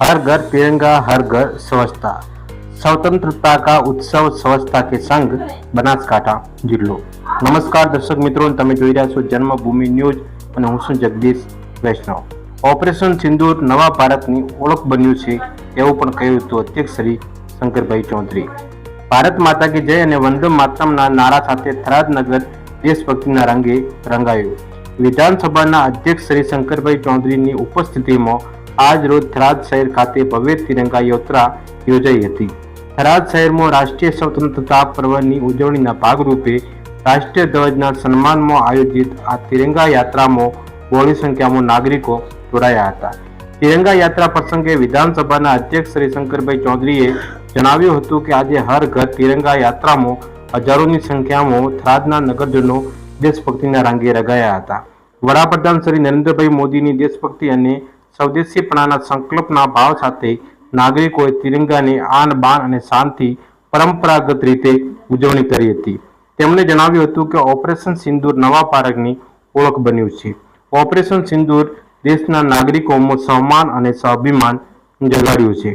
हर घर तिरंगा हर घर સ્વચ્છતા સ્વતંત્રતા કા ઉત્સવ સ્વચ્છતા કે સંઘ બનાસકાંઠા જિલ્લો નમસ્કાર દર્શક મિત્રો તમે જોઈ રહ્યા છો જન્મભૂમિ ન્યૂઝ અને હું છું જગદીશ વૈષ્ણવ ઓપરેશન સિંદૂર નવા ભારતની ઓળખ બન્યું છે એવું પણ કહ્યું હતું અધ્યક્ષ શ્રી શંકરભાઈ ચૌધરી ભારત માતા કી જય અને વંદે માતરમના નારા સાથે થરાદ નગર દેશભક્તિના રંગે રંગાયું વિધાનસભાના અધ્યક્ષ શ્રી શંકરભાઈ ચૌધરીની ઉપસ્થિતિમાં આજ રોજ થરાદ શહેર ખાતે ભવ્ય તિરંગા યાત્રા યોજાઈ હતી. થરાદ શહેરમાં રાષ્ટ્રીય સ્વતંત્રતા પર્વની ઉજવણીના ભાગરૂપે રાષ્ટ્રીય ધ્વજના સન્માનમાં આયોજિત આ તિરંગા યાત્રામાં બહોળી સંખ્યામાં નાગરિકો જોડાયા હતા. તિરંગા યાત્રા પ્રસંગે વિધાનસભાના અધ્યક્ષ શ્રી શંકરભાઈ ચૌધરીએ જણાવ્યું હતું કે આજે હર ઘર તિરંગા યાત્રામાં હજારોની સંખ્યામાં થરાદના નગરજનો દેશભક્તિના રંગે રગાયા હતા. વડાપ્રધાન શ્રી નરેન્દ્રભાઈ મોદીની દેશભક્તિ અને સ્વદેશીપણાના સંકલ્પના ભાવ સાથે નાગરિકોએ તિરંગાની આન, બાન અને શાંતિ પરંપરાગત રીતે ઉજવણી કરી હતી. તેમણે જણાવ્યું હતું કે ઓપરેશન સિંદૂર નવા પારકની ઓળખ બન્યું છે. ઓપરેશન સિંદૂર દેશના નાગરિકોમાં સન્માન અને સ્વાભિમાન જગાડ્યું છે.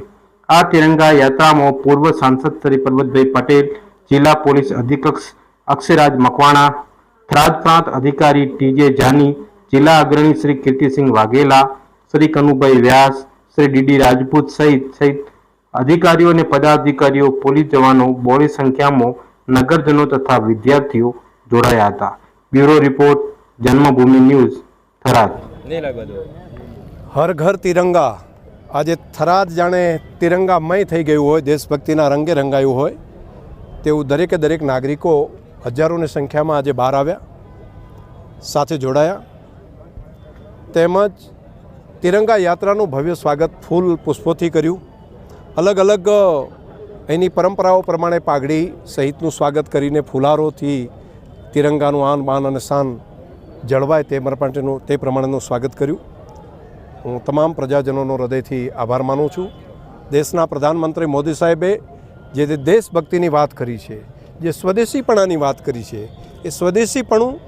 આ તિરંગા યાત્રામાં પૂર્વ સાંસદ શ્રી પર્વતભાઈ પટેલ, જિલ્લા પોલીસ અધિક્ષક અક્ષયરાજ મકવાણા, થરાદ પ્રાંત અધિકારી ટીજે જાની, જિલ્લા અગ્રણી શ્રી કીર્તિસિંહ વાઘેલા શ્રી કનુભાઈ વ્યાસ, શ્રી ડીડી રાજપૂત સહિત સહિત અધિકારીઓ અને પદાધિકારીઓ, પોલીસ જવાનો બહોળી સંખ્યામાં નગરજનો તથા વિદ્યાર્થીઓ જોડાયા હતા. Bureau report, Janmabhoomi news, Tharad. Har Ghar Tiranga. આજે થરાદ જાણે તિરંગામય થઈ ગયું હોય, દેશભક્તિના રંગે રંગાયું હોય, તેવું દરેકે દરેક નાગરિકો હજારોની સંખ્યામાં આજે બહાર આવ્યા, સાથે જોડાયા. તેમજ તિરંગા યાત્રાનું ભવ્ય સ્વાગત ફૂલ પુષ્પોથી કર્યું. અલગ અલગ એની પરંપરાઓ પ્રમાણે પાઘડી સહિતનું સ્વાગત કરીને ફુલારોથી તિરંગાનું આન બાન અને શાન જળવાય તે માટેનું તે પ્રમાણેનું સ્વાગત કર્યું. હું તમામ પ્રજાજનોનો હૃદયથી આભાર માનું છું. દેશના પ્રધાનમંત્રી મોદી સાહેબે જે તે દેશભક્તિની વાત કરી છે, જે સ્વદેશીપણાની વાત કરી છે, એ સ્વદેશીપણું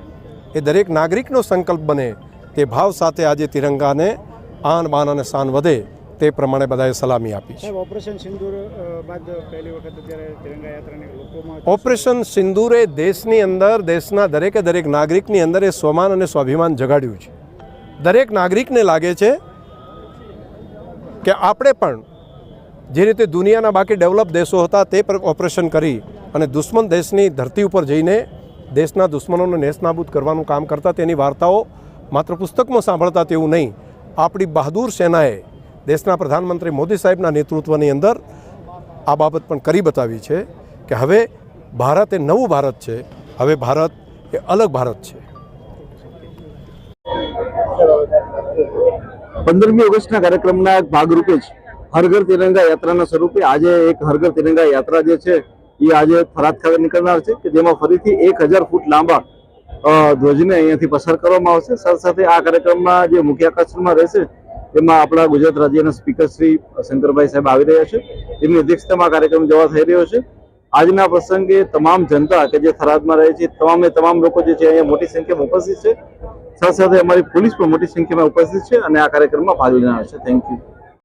એ દરેક નાગરિકનો સંકલ્પ બને તે ભાવ સાથે આજે તિરંગાને આન બાન અને શાન વધે તે પ્રમાણે બધાએ સલામી આપી છે. ઓપરેશન સિંદૂર બાદ પહેલી વખત અત્યારે તિરંગા યાત્રાને લોકોમાં ઓપરેશન સિંદૂરે દેશની અંદર દેશના દરેકે દરેક નાગરિકની અંદર એ સ્વમાન અને સ્વાભિમાન જગાડ્યું છે. દરેક નાગરિકને લાગે છે કે આપણે પણ જે રીતે દુનિયાના બાકી ડેવલપ દેશો હતા તે પર ઓપરેશન કરી અને દુશ્મન દેશની ધરતી ઉપર જઈને દેશના દુશ્મનોને નેસ્તનાબૂદ કરવાનું કામ કરતા તેની વાર્તાઓ માત્ર પુસ્તકમાં સાંભળતા તેવું નહીં આપણી બહાદુર સેનાએ દેશના પ્રધાનમંત્રી મોદી સાહેબના નેતૃત્વની અંદર આ બાબત પણ કરી બતાવી છે કે હવે ભારત એ નવું ભારત છે, હવે ભારત એ અલગ ભારત છે. પંદરમી ઓગસ્ટના કાર્યક્રમના એક ભાગરૂપે જ હરઘર તિરંગા યાત્રાના સ્વરૂપે આજે એક હરઘર તિરંગા યાત્રા જે છે, એ આજે ફરાદ ખાતે નીકળનાર છે કે જેમાં ફરીથી એક હજાર ફૂટ લાંબા ધ્વજને અહીંયાથી પસાર કરવામાં આવશે. સાથે સાથે આ કાર્યક્રમમાં જે મુખ્ય આકર્ષણમાં રહેશે, એમાં આપણા ગુજરાત રાજ્યના સ્પીકર શ્રી શંકરભાઈ સાહેબ આવી રહ્યા છે. એમની અધ્યક્ષતામાં કાર્યક્રમ જવા થઈ રહ્યો છે. આજના પ્રસંગે તમામ જનતા કે જે થરાદમાં રહે છે, તમામે તમામ લોકો જે છે અહીંયા મોટી સંખ્યામાં ઉપસ્થિત છે. સાથે સાથે અમારી પોલીસ પણ મોટી સંખ્યામાં ઉપસ્થિત છે અને આ કાર્યક્રમમાં ભાગ લેનાર છે. Thank you